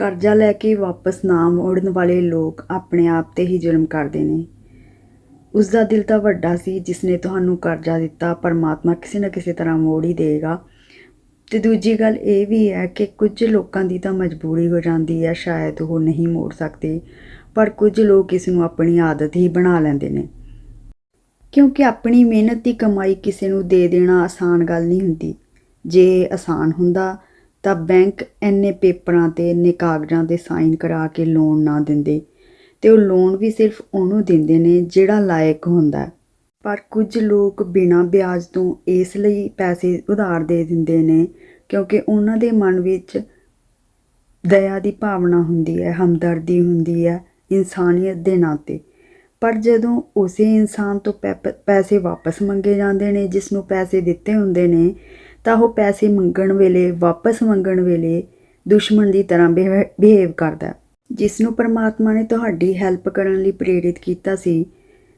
ਕਰਜ਼ਾ ਲੈ ਕੇ ਵਾਪਸ ਨਾ ਮੋੜਨ ਵਾਲੇ ਲੋਕ ਆਪਣੇ ਆਪ ਤੇ ਹੀ ਜ਼ੁਲਮ ਕਰਦੇ ਨੇ। ਉਸ ਦਾ ਦਿਲ ਤਾਂ ਵੱਡਾ ਸੀ ਜਿਸ ਨੇ ਤੁਹਾਨੂੰ ਕਰਜ਼ਾ ਦਿੱਤਾ, ਪਰਮਾਤਮਾ ਕਿਸੇ ਨਾ ਕਿਸੇ ਤਰ੍ਹਾਂ ਮੋੜ ਹੀ ਦੇਗਾ ਤੇ ਦੂਜੀ ਗੱਲ ਇਹ ਵੀ ਹੈ ਕਿ ਕੁਝ ਲੋਕਾਂ ਦੀ ਤਾਂ ਮਜਬੂਰੀ ਹੋ ਜਾਂਦੀ ਹੈ, ਸ਼ਾਇਦ ਉਹ ਨਹੀਂ ਮੋੜ ਸਕਦੇ, ਪਰ ਕੁਝ ਲੋਕ ਇਸ ਨੂੰ ਆਪਣੀ ਆਦਤ ਹੀ ਬਣਾ ਲੈਂਦੇ ਨੇ। ਕਿਉਂਕਿ ਆਪਣੀ ਮਿਹਨਤ ਦੀ ਕਮਾਈ ਕਿਸੇ ਨੂੰ ਦੇ ਦੇਣਾ ਆਸਾਨ ਗੱਲ ਨਹੀਂ ਹੁੰਦੀ। ਜੇ ਆਸਾਨ ਹੁੰਦਾ ਤਾਂ ਬੈਂਕ ਇੰਨੇ ਪੇਪਰਾਂ ਤੇ, ਇੰਨੇ ਕਾਗਜ਼ਾਂ 'ਤੇ ਸਾਈਨ ਕਰਾ ਕੇ ਲੋਨ ਨਾ ਦਿੰਦੇ। ਤੇ ਉਹ ਲੋਨ ਵੀ ਸਿਰਫ ਉਹਨੂੰ ਦਿੰਦੇ ਨੇ ਜਿਹੜਾ ਲਾਇਕ ਹੁੰਦਾ। ਪਰ ਕੁਝ ਲੋਕ ਬਿਨਾਂ ਵਿਆਜ ਤੋਂ ਇਸ ਲਈ ਪੈਸੇ ਉਧਾਰ ਦੇ ਦਿੰਦੇ ਨੇ, ਕਿਉਂਕਿ ਉਹਨਾਂ ਦੇ ਮਨ ਵਿੱਚ ਦਇਆ ਦੀ ਭਾਵਨਾ ਹੁੰਦੀ ਹੈ, ਹਮਦਰਦੀ ਹੁੰਦੀ ਹੈ ਇਨਸਾਨੀਅਤ ਦੇ ਨਾਤੇ ਪਰ ਜਦੋਂ ਉਸੇ ਇਨਸਾਨ ਤੋਂ ਪੈ- ਪੈਸੇ ਵਾਪਸ ਮੰਗੇ ਜਾਂਦੇ ਨੇ, ਜਿਸ ਨੂੰ ਪੈਸੇ ਦਿੱਤੇ ਹੁੰਦੇ ਨੇ ਤਾਂ ਉਹ ਪੈਸੇ ਮੰਗਣ ਵੇਲੇ, ਵਾਪਸ ਮੰਗਣ ਵੇਲੇ ਦੁਸ਼ਮਣ ਦੀ ਤਰ੍ਹਾਂ ਬਿਹੇਵ ਕਰਦਾ। ਜਿਸ ਨੂੰ ਪਰਮਾਤਮਾ ਨੇ ਤੁਹਾਡੀ ਹੈਲਪ ਕਰਨ ਲਈ ਪ੍ਰੇਰਿਤ ਕੀਤਾ ਸੀ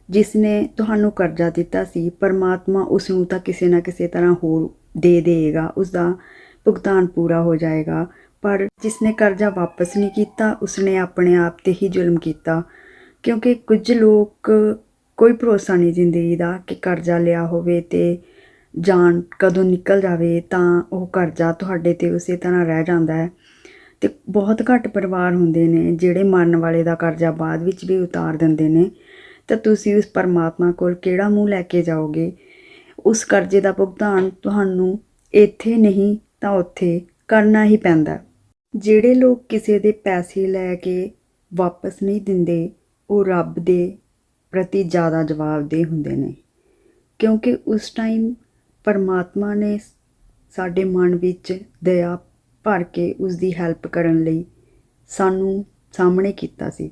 ਜਿਸ ਨੇ ਤੁਹਾਨੂੰ ਕਰਜ਼ਾ ਦਿੱਤਾ ਸੀ, ਪਰਮਾਤਮਾ ਉਸ ਨੂੰ ਤਾਂ ਕਿਸੇ ਨਾ ਕਿਸੇ ਤਰ੍ਹਾਂ ਹੋਰ ਦੇ ਦੇਗਾ ਉਸ ਦਾ ਭੁਗਤਾਨ ਪੂਰਾ ਹੋ ਜਾਏਗਾ ਪਰ ਜਿਸ ਨੇ ਕਰਜ਼ਾ ਵਾਪਸ ਨਹੀਂ ਕੀਤਾ, ਉਸਨੇ ਆਪਣੇ ਆਪ ਤੇ ਹੀ ਜ਼ੁਲਮ ਕੀਤਾ। ਕਿਉਂਕਿ ਕੁਝ ਲੋਕ ਕੋਈ ਭਰੋਸਾ ਨਹੀਂ ਜ਼ਿੰਦਗੀ ਦਾ ਕਿ ਕਰਜ਼ਾ ਲਿਆ ਹੋਵੇ ਤੇ ਜਾਨ ਕਦੋਂ ਨਿਕਲ ਜਾਵੇ ਤਾਂ ਉਹ ਕਰਜ਼ਾ ਤੁਹਾਡੇ ਤੇ ਉਸੇ ਤਰ੍ਹਾਂ ਰਹਿ ਜਾਂਦਾ ਹੈ। ਤੇ ਬਹੁਤ ਘੱਟ ਪਰਿਵਾਰ ਹੁੰਦੇ ਨੇ ਜਿਹੜੇ ਮਰਨ ਵਾਲੇ ਦਾ ਕਰਜ਼ਾ ਬਾਅਦ ਵਿੱਚ ਵੀ ਉਤਾਰ ਦਿੰਦੇ ਨੇ। ਤਾਂ ਤੁਸੀਂ ਉਸ ਪਰਮਾਤਮਾ ਕੋਲ ਕਿਹੜਾ ਮੂੰਹ ਲੈ ਕੇ ਜਾਓਗੇ? ਉਸ ਕਰਜ਼ੇ ਦਾ ਭੁਗਤਾਨ ਤੁਹਾਨੂੰ ਇੱਥੇ ਨਹੀਂ ਤਾਂ ਉੱਥੇ ਕਰਨਾ ਹੀ ਪੈਂਦਾ ਜਿਹੜੇ ਲੋਕ ਕਿਸੇ ਦੇ ਪੈਸੇ ਲੈ ਕੇ ਵਾਪਸ ਨਹੀਂ ਦਿੰਦੇ, ਉਹ ਰੱਬ ਦੇ ਪ੍ਰਤੀ ਜ਼ਿਆਦਾ ਜਵਾਬਦੇਹ ਹੁੰਦੇ ਨੇ। ਕਿਉਂਕਿ ਉਸ ਟਾਈਮ ਪਰਮਾਤਮਾ ਨੇ ਸਾਡੇ ਮਨ ਵਿੱਚ ਦਇਆ ਭਰ ਕੇ ਉਸ ਦੀ ਹੈਲਪ ਕਰਨ ਲਈ ਸਾਨੂੰ ਸਾਹਮਣੇ ਕੀਤਾ ਸੀ।